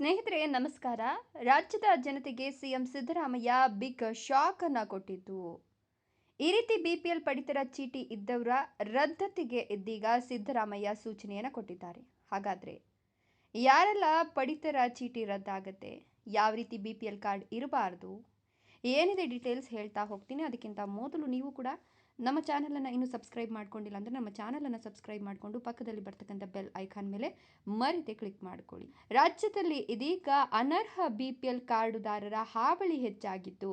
ಸ್ನೇಹಿತರೆ, ನಮಸ್ಕಾರ. ರಾಜ್ಯದ ಜನತೆಗೆ ಸಿಎಂ ಸಿದ್ದರಾಮಯ್ಯ ಬಿಗ್ ಶಾಕ್ ಅನ್ನ ಕೊಟ್ಟಿದ್ದು. ಈ ರೀತಿ ಬಿಪಿಎಲ್ ಪಡಿತರ ಚೀಟಿ ಇದ್ದವರ ರದ್ದತಿಗೆ ಇದ್ದೀಗ ಸಿದ್ದರಾಮಯ್ಯ ಸೂಚನೆಯನ್ನು ಕೊಟ್ಟಿದ್ದಾರೆ. ಹಾಗಾದ್ರೆ ಯಾರೆಲ್ಲ ಪಡಿತರ ಚೀಟಿ ರದ್ದಾಗತ್ತೆ? ಯಾವ ರೀತಿ ಬಿ ಪಿ ಎಲ್ ಕಾರ್ಡ್ ಇರಬಾರ್ದು? ಏನಿದೆ ಡೀಟೇಲ್ಸ್ ಹೇಳ್ತಾ ಹೋಗ್ತೀನಿ. ಅದಕ್ಕಿಂತ ಮೊದಲು ನೀವು ಕೂಡ ನಮ್ಮ ಚಾನಲನ್ನು ಇನ್ನೂ ಸಬ್ಸ್ಕ್ರೈಬ್ ಮಾಡ್ಕೊಂಡಿಲ್ಲ ಅಂದರೆ ನಮ್ಮ ಚಾನಲನ್ನು ಸಬ್ಸ್ಕ್ರೈಬ್ ಮಾಡಿಕೊಂಡು ಪಕ್ಕದಲ್ಲಿ ಬರ್ತಕ್ಕಂಥ ಬೆಲ್ ಐಕಾನ್ ಮೇಲೆ ಮರಿತೆ ಕ್ಲಿಕ್ ಮಾಡಿಕೊಳ್ಳಿ. ರಾಜ್ಯದಲ್ಲಿ ಇದೀಗ ಅನರ್ಹ ಬಿ ಪಿ ಎಲ್ ಕಾರ್ಡುದಾರರ ಹಾವಳಿ ಹೆಚ್ಚಾಗಿದ್ದು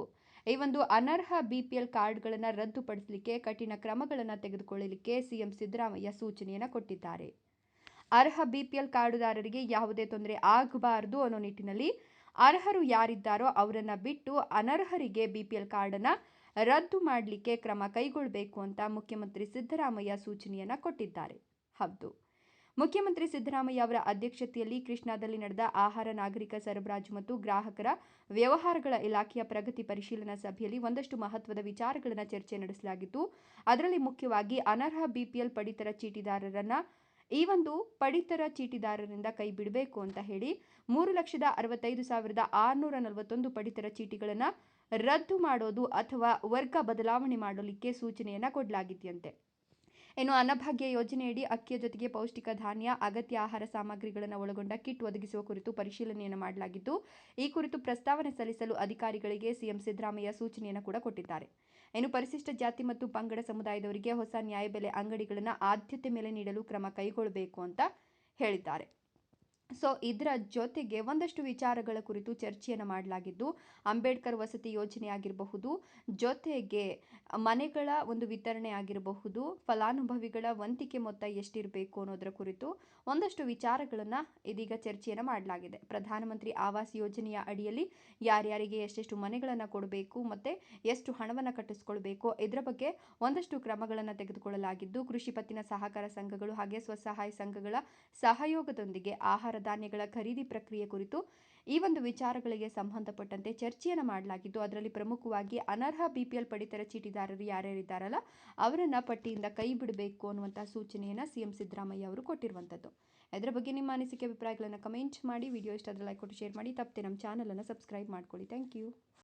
ಈ ಒಂದು ಅನರ್ಹ ಬಿ ಪಿ ಎಲ್ ಕಾರ್ಡ್ಗಳನ್ನು ರದ್ದುಪಡಿಸಲಿಕ್ಕೆ ಕಠಿಣ ಕ್ರಮಗಳನ್ನು ತೆಗೆದುಕೊಳ್ಳಲಿಕ್ಕೆ ಸಿಎಂ ಸಿದ್ದರಾಮಯ್ಯ ಸೂಚನೆಯನ್ನು ಕೊಟ್ಟಿದ್ದಾರೆ. ಅರ್ಹ ಬಿ ಪಿ ಎಲ್ ಕಾರ್ಡುದಾರರಿಗೆ ಯಾವುದೇ ತೊಂದರೆ ಆಗಬಾರದು ಅನ್ನೋ ನಿಟ್ಟಿನಲ್ಲಿ ಅರ್ಹರು ಯಾರಿದ್ದಾರೋ ಅವರನ್ನು ಬಿಟ್ಟು ಅನರ್ಹರಿಗೆ ಬಿ ಪಿ ಎಲ್ ಕಾರ್ಡನ್ನು ರದ್ದು ಮಾಡಲಿಕ್ಕೆ ಕ್ರಮ ಕೈಗೊಳ್ಳಬೇಕು ಅಂತ ಮುಖ್ಯಮಂತ್ರಿ ಸಿದ್ದರಾಮಯ್ಯ ಸೂಚನೆಯನ್ನು ಕೊಟ್ಟಿದ್ದಾರೆ. ಹೌದು. ಮುಖ್ಯಮಂತ್ರಿ ಸಿದ್ದರಾಮಯ್ಯ ಅವರ ಅಧ್ಯಕ್ಷತೆಯಲ್ಲಿ ಕೃಷ್ಣಾದಲ್ಲಿ ನಡೆದ ಆಹಾರ, ನಾಗರಿಕ ಸರಬರಾಜು ಮತ್ತು ಗ್ರಾಹಕರ ವ್ಯವಹಾರಗಳ ಇಲಾಖೆಯ ಪ್ರಗತಿ ಪರಿಶೀಲನಾ ಸಭೆಯಲ್ಲಿ ಒಂದಷ್ಟು ಮಹತ್ವದ ವಿಚಾರಗಳನ್ನು ಚರ್ಚೆ ನಡೆಸಲಾಗಿತ್ತು. ಅದರಲ್ಲಿ ಮುಖ್ಯವಾಗಿ ಅನರ್ಹ ಬಿಪಿಎಲ್ ಪಡಿತರ ಚೀಟಿದಾರರನ್ನ ಈ ಒಂದು ಪಡಿತರ ಚೀಟಿದಾರರಿಂದ ಕೈ ಬಿಡಬೇಕು ಅಂತ ಹೇಳಿ ಮೂರು ಲಕ್ಷದ ಅರವತ್ತೈದು ಸಾವಿರದ ಆರುನೂರ ನಲವತ್ತೊಂದು ಪಡಿತರ ಚೀಟಿಗಳನ್ನು ರದ್ದು ಮಾಡೋದು ಅಥವಾ ವರ್ಗ ಬದಲಾವಣೆ ಮಾಡಲಿಕ್ಕೆ ಸೂಚನೆಯನ್ನು ಕೊಡಲಾಗಿದೆಯಂತೆ ಇನ್ನು ಅನ್ನಭಾಗ್ಯ ಯೋಜನೆಯಡಿ ಅಕ್ಕಿಯ ಜೊತೆಗೆ ಪೌಷ್ಟಿಕ ಧಾನ್ಯ, ಅಗತ್ಯ ಆಹಾರ ಸಾಮಗ್ರಿಗಳನ್ನು ಒಳಗೊಂಡ ಕಿಟ್ ಒದಗಿಸುವ ಕುರಿತು ಪರಿಶೀಲನೆಯನ್ನು ಮಾಡಲಾಗಿದ್ದು, ಈ ಕುರಿತು ಪ್ರಸ್ತಾವನೆ ಸಲ್ಲಿಸಲು ಅಧಿಕಾರಿಗಳಿಗೆ ಸಿಎಂ ಸಿದ್ದರಾಮಯ್ಯ ಸೂಚನೆಯನ್ನು ಕೂಡ ಕೊಟ್ಟಿದ್ದಾರೆ. ಇನ್ನು ಪರಿಶಿಷ್ಟ ಜಾತಿ ಮತ್ತು ಪಂಗಡ ಸಮುದಾಯದವರಿಗೆ ಹೊಸ ನ್ಯಾಯಬೆಲೆ ಅಂಗಡಿಗಳನ್ನು ಆದ್ಯತೆ ಮೇಲೆ ನೀಡಲು ಕ್ರಮ ಕೈಗೊಳ್ಳಬೇಕು ಅಂತ ಹೇಳಿದ್ದಾರೆ. ಸೊ ಇದರ ಜೊತೆಗೆ ಒಂದಷ್ಟು ವಿಚಾರಗಳ ಕುರಿತು ಚರ್ಚೆಯನ್ನು ಮಾಡಲಾಗಿದ್ದು, ಅಂಬೇಡ್ಕರ್ ವಸತಿ ಯೋಜನೆ ಆಗಿರಬಹುದು, ಜೊತೆಗೆ ಮನೆಗಳ ಒಂದು ವಿತರಣೆ ಆಗಿರಬಹುದು, ಫಲಾನುಭವಿಗಳ ವಂತಿಕೆ ಮೊತ್ತ ಎಷ್ಟಿರಬೇಕು ಅನ್ನೋದರ ಕುರಿತು ಒಂದಷ್ಟು ವಿಚಾರಗಳನ್ನು ಇದೀಗ ಚರ್ಚೆಯನ್ನು ಮಾಡಲಾಗಿದೆ. ಪ್ರಧಾನಮಂತ್ರಿ ಆವಾಸ್ ಯೋಜನೆಯ ಅಡಿಯಲ್ಲಿ ಯಾರ್ಯಾರಿಗೆ ಎಷ್ಟೆಷ್ಟು ಮನೆಗಳನ್ನು ಕೊಡಬೇಕು ಮತ್ತು ಎಷ್ಟು ಹಣವನ್ನು ಕಟ್ಟಿಸ್ಕೊಳ್ಬೇಕು, ಇದರ ಬಗ್ಗೆ ಒಂದಷ್ಟು ಕ್ರಮಗಳನ್ನು ತೆಗೆದುಕೊಳ್ಳಲಾಗಿದ್ದು, ಕೃಷಿ ಪತ್ತಿನ ಸಹಕಾರ ಸಂಘಗಳು ಹಾಗೆ ಸ್ವಸಹಾಯ ಸಂಘಗಳ ಸಹಯೋಗದೊಂದಿಗೆ ಧಾನ್ಯಗಳ ಖರೀದಿ ಪ್ರಕ್ರಿಯೆ ಕುರಿತು ಈ ಒಂದು ವಿಚಾರಗಳಿಗೆ ಸಂಬಂಧಪಟ್ಟಂತೆ ಚರ್ಚೆಯನ್ನು ಮಾಡಲಾಗಿದ್ದು, ಅದರಲ್ಲಿ ಪ್ರಮುಖವಾಗಿ ಅನರ್ಹ ಬಿಪಿಎಲ್ ಪಡಿತರ ಚೀಟಿದಾರರು ಯಾರ್ಯಾರಿದ್ದಾರಲ್ಲ, ಅವರನ್ನ ಪಟ್ಟಿಯಿಂದ ಕೈ ಬಿಡಬೇಕು ಅನ್ನುವಂಥ ಸೂಚನೆಯನ್ನು ಸಿಎಂ ಸಿದ್ದರಾಮಯ್ಯ ಅವರು ಕೊಟ್ಟಿರುವಂಥದ್ದು. ಇದರ ಬಗ್ಗೆ ನಿಮ್ಮ ಅನಿಸಿಕೆ, ಅಭಿಪ್ರಾಯಗಳನ್ನು ಕಮೆಂಟ್ ಮಾಡಿ ವಿಡಿಯೋ ಇಷ್ಟ ಆದರೆ ಲೈಕ್ ಕೊಟ್ಟು ಶೇರ್ ಮಾಡಿ, ತಪ್ಪದೆ ನಮ್ಮ ಚಾನಲನ್ನು ಸಬ್ಸ್ಕ್ರೈಬ್ ಮಾಡ್ಕೊಳ್ಳಿ. Thank you